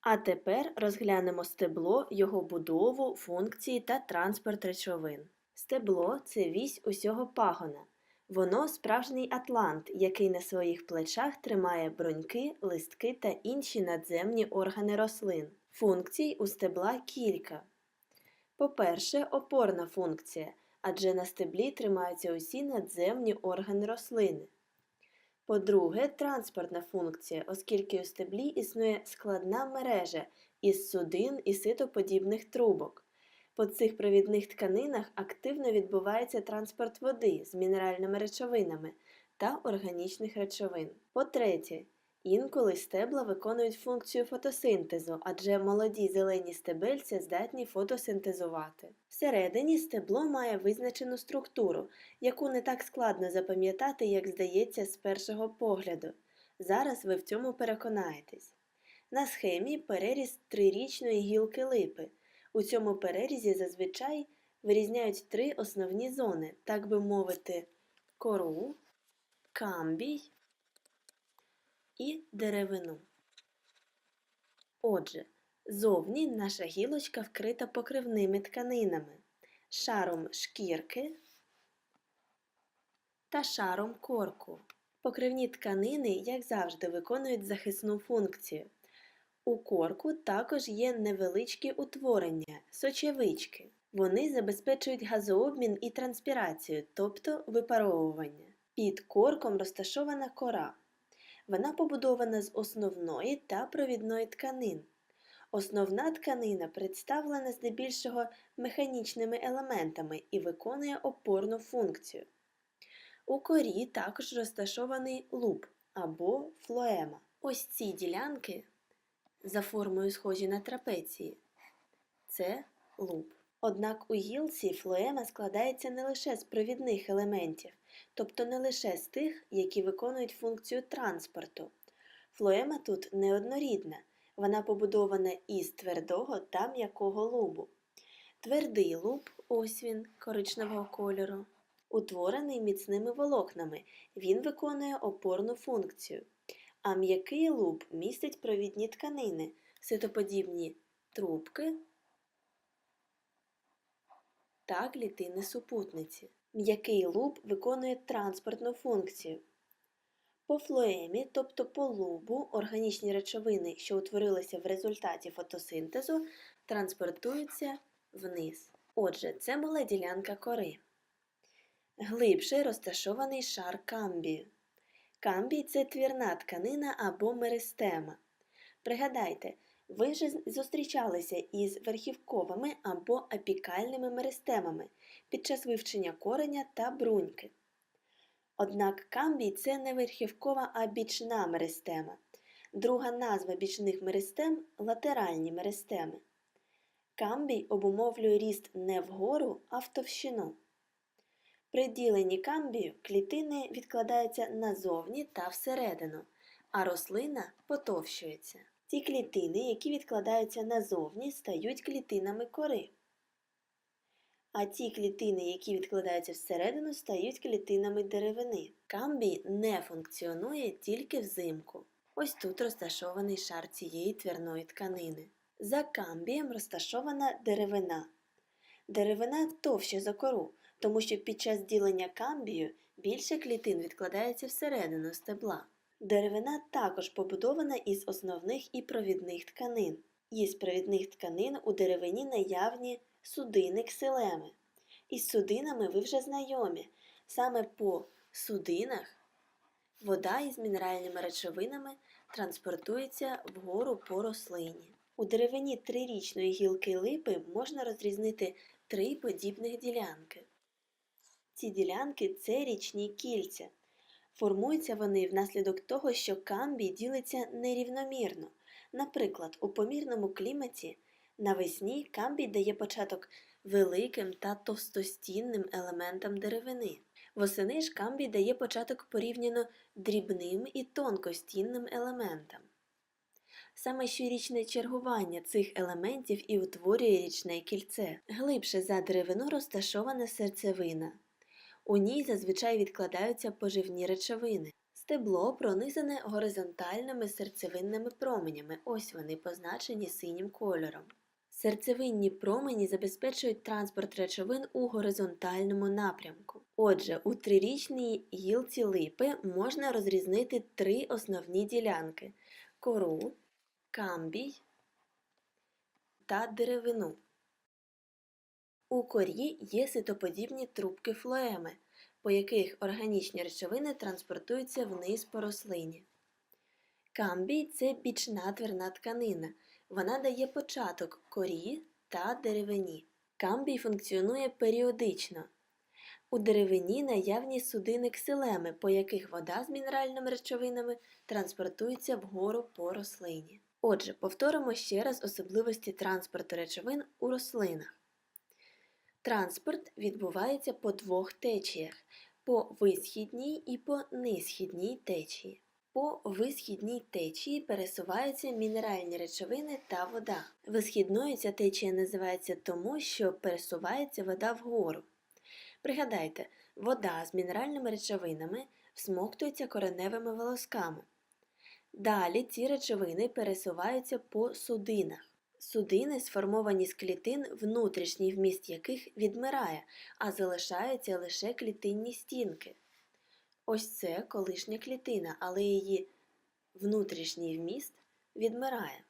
А тепер розглянемо стебло, його будову, функції та транспорт речовин. Стебло це вісь усього пагона. Воно справжній атлант, який на своїх плечах тримає бруньки, листки та інші надземні органи рослин. Функцій у стебла кілька. По-перше, опорна функція, адже на стеблі тримаються усі надземні органи рослини. По-друге, транспортна функція, оскільки у стеблі існує складна мережа із судин і ситоподібних трубок. По цих провідних тканинах активно відбувається транспорт води з мінеральними речовинами та органічних речовин. По-третє, інколи стебла виконують функцію фотосинтезу, адже молоді зелені стебельця здатні фотосинтезувати. Всередині стебло має визначену структуру, яку не так складно запам'ятати, як здається з першого погляду. Зараз ви в цьому переконаєтесь. На схемі переріз трирічної гілки липи. У цьому перерізі зазвичай вирізняють три основні зони, так би мовити, кору, камбій і деревину. Отже, зовні наша гілочка вкрита покривними тканинами, шаром шкірки та шаром корку. Покривні тканини, як завжди, виконують захисну функцію. У корку також є невеличкі утворення, сочевички. Вони забезпечують газообмін і транспірацію, тобто випаровування. Під корком розташована кора. Вона побудована з основної та провідної тканин. Основна тканина представлена здебільшого механічними елементами і виконує опорну функцію. У корі також розташований луб або флоема. Ось ці ділянки за формою схожі на трапеції. Це луб. Однак у гілці флоема складається не лише з провідних елементів, тобто не лише з тих, які виконують функцію транспорту. Флоема тут неоднорідна, вона побудована із твердого та м'якого лубу. Твердий луб, ось він коричневого кольору, утворений міцними волокнами, він виконує опорну функцію. А м'який луб містить провідні тканини, ситоподібні трубки та клітини супутниці. М'який луб виконує транспортну функцію. По флоемі, тобто по лубу, органічні речовини, що утворилися в результаті фотосинтезу, транспортуються вниз. Отже, це була ділянка кори. Глибше розташований шар камбію. Камбій це твірна тканина або меристема. Пригадайте, ви ж зустрічалися із верхівковими або апікальними меристемами під час вивчення кореня та бруньки. Однак камбій це не верхівкова, а бічна меристема. Друга назва бічних меристем латеральні меристеми. Камбій обумовлює ріст не вгору, а в товщину. При діленні камбію клітини відкладаються назовні та всередину, а рослина потовщується. Ті клітини, які відкладаються назовні, стають клітинами кори. А ті клітини, які відкладаються всередину, стають клітинами деревини. Камбій не функціонує тільки взимку. Ось тут розташований шар цієї твірної тканини. За камбієм розташована деревина. Деревина товща за кору, тому що під час ділення камбію більше клітин відкладається всередину стебла. Деревина також побудована із основних і провідних тканин. Із провідних тканин у деревині наявні судини ксилеми. Із судинами ви вже знайомі. Саме по судинах вода із мінеральними речовинами транспортується вгору по рослині. У деревині трирічної гілки липи можна розрізнити три подібних ділянки. Ці ділянки це річні кільця. Формуються вони внаслідок того, що камбій ділиться нерівномірно. Наприклад, у помірному кліматі навесні камбій дає початок великим та товстостінним елементам деревини. Восени ж камбій дає початок порівняно дрібним і тонкостінним елементам. Саме щорічне чергування цих елементів і утворює річне кільце. Глибше за деревину розташована серцевина. У ній зазвичай відкладаються поживні речовини. Стебло пронизане горизонтальними серцевинними променями. Ось вони позначені синім кольором. Серцевинні промені забезпечують транспорт речовин у горизонтальному напрямку. Отже, у трирічній гілці липи можна розрізнити три основні ділянки кору, камбій та деревину. У корі є ситоподібні трубки флоеми, по яких органічні речовини транспортуються вниз по рослині. Камбій це бічна тверна тканина. Вона дає початок корі та деревині. Камбій функціонує періодично. У деревині наявні судини ксилеми, по яких вода з мінеральними речовинами транспортується вгору по рослині. Отже, повторимо ще раз особливості транспорту речовин у рослинах. Транспорт відбувається по двох течіях по висхідній і по нисхідній течії. По висхідній течії пересуваються мінеральні речовини та вода. Висхідною ця течія називається тому, що пересувається вода вгору. Пригадайте, вода з мінеральними речовинами всмоктується кореневими волосками. Далі ці речовини пересуваються по судинах. Судини сформовані з клітин, внутрішній вміст яких відмирає, а залишаються лише клітинні стінки. Ось це колишня клітина, але її внутрішній вміст відмирає.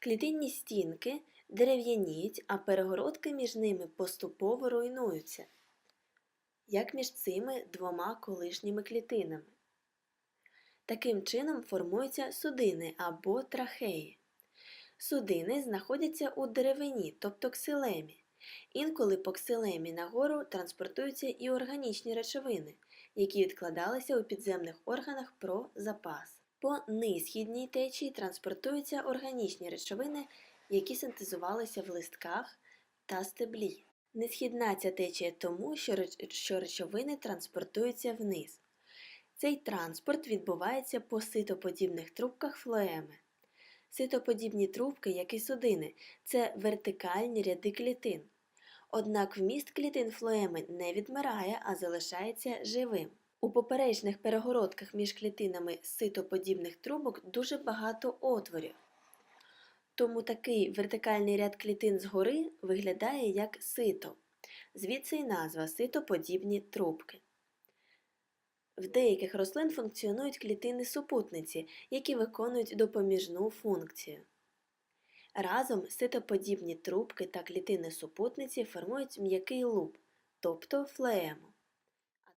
Клітинні стінки дерев'яніють, а перегородки між ними поступово руйнуються, як між цими двома колишніми клітинами. Таким чином формуються судини або трахеї. Судини знаходяться у деревині, тобто ксилемі. Інколи по ксилемі нагору транспортуються і органічні речовини, які відкладалися у підземних органах про запас. По нисхідній течії транспортуються органічні речовини, які синтезувалися в листках та стеблі. Несхідна ця течія тому, що речовини транспортуються вниз. Цей транспорт відбувається по ситоподібних трубках флоеми. Ситоподібні трубки, як і судини, це вертикальні ряди клітин. Однак вміст клітин флоеми не відмирає, а залишається живим. У поперечних перегородках між клітинами ситоподібних трубок дуже багато отворів. Тому такий вертикальний ряд клітин згори виглядає як сито. Звідси й назва ситоподібні трубки. В деяких рослин функціонують клітини супутниці, які виконують допоміжну функцію. Разом ситоподібні трубки та клітини супутниці формують м'який луб, тобто флеему.